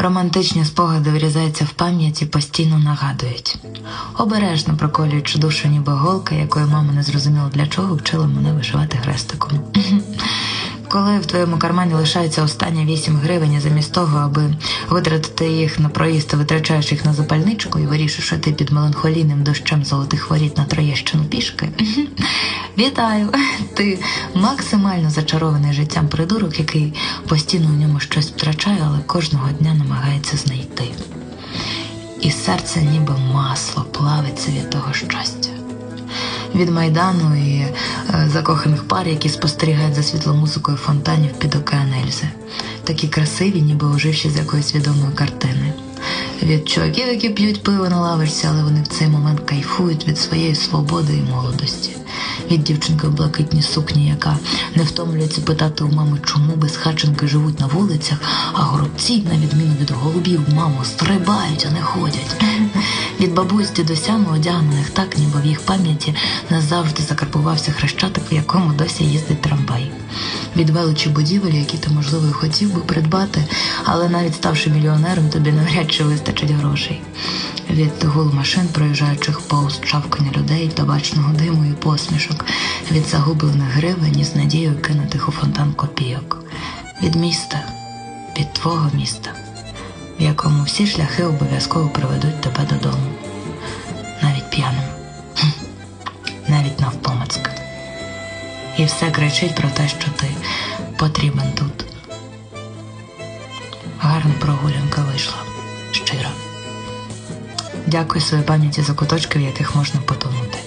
Романтичні спогади врізаються в пам'яті, постійно нагадують. Обережно проколюючи душу ніби голка, якою мама не зрозуміла для чого вчила мене вишивати хрестиком. Коли в твоєму кармані лишається останні 8 гривень, замість того, аби витратити їх на проїзд, ти витрачаєш їх на запальничку і вирішиш іти під меланхолійним дощем золотих воріт на Троєщину пішки. Вітаю! Ти максимально зачарований життям придурок, який постійно у ньому щось втрачає, але кожного дня намагається знайти. І серце ніби масло плавиться від того щастя від майдану і е, закоханих пар, які спостерігають за світломузикою фонтанів під океан Ельзи. Такі красиві, ніби оживші з якоїсь відомої картини. Від чуваків, які п'ють пиво на лавочці, але вони в цей момент кайфують від своєї свободи і молодості. Від дівчинки в блакитній сукні, яка не втомлюється питати у мами, чому безхатченки живуть на вулицях, а горобці, на відміну від голубів, мамо, стрибають, а не ходять. Від бабусь дідусями одягнених так, ніби в їх пам'яті назавжди закарбувався хрещатик, в якому досі їздить трамвай. Від величі будівель, які ти, можливо, хотів би придбати, але навіть ставши мільйонером, тобі навряд чи вистачить грошей. Від гулу машин, проїжджаючих повз чавкання людей, табачного диму і посмішок, від загублених гривень із надією кинутих у фонтан копійок, від міста, від твого міста в якому всі шляхи обов'язково приведуть тебе додому. Навіть п'яним, навіть навпомацьки. І все кричить про те, що ти потрібен тут. Гарна прогулянка вийшла щиро. Дякую своїй пам'яті за куточки, в яких можна потонути.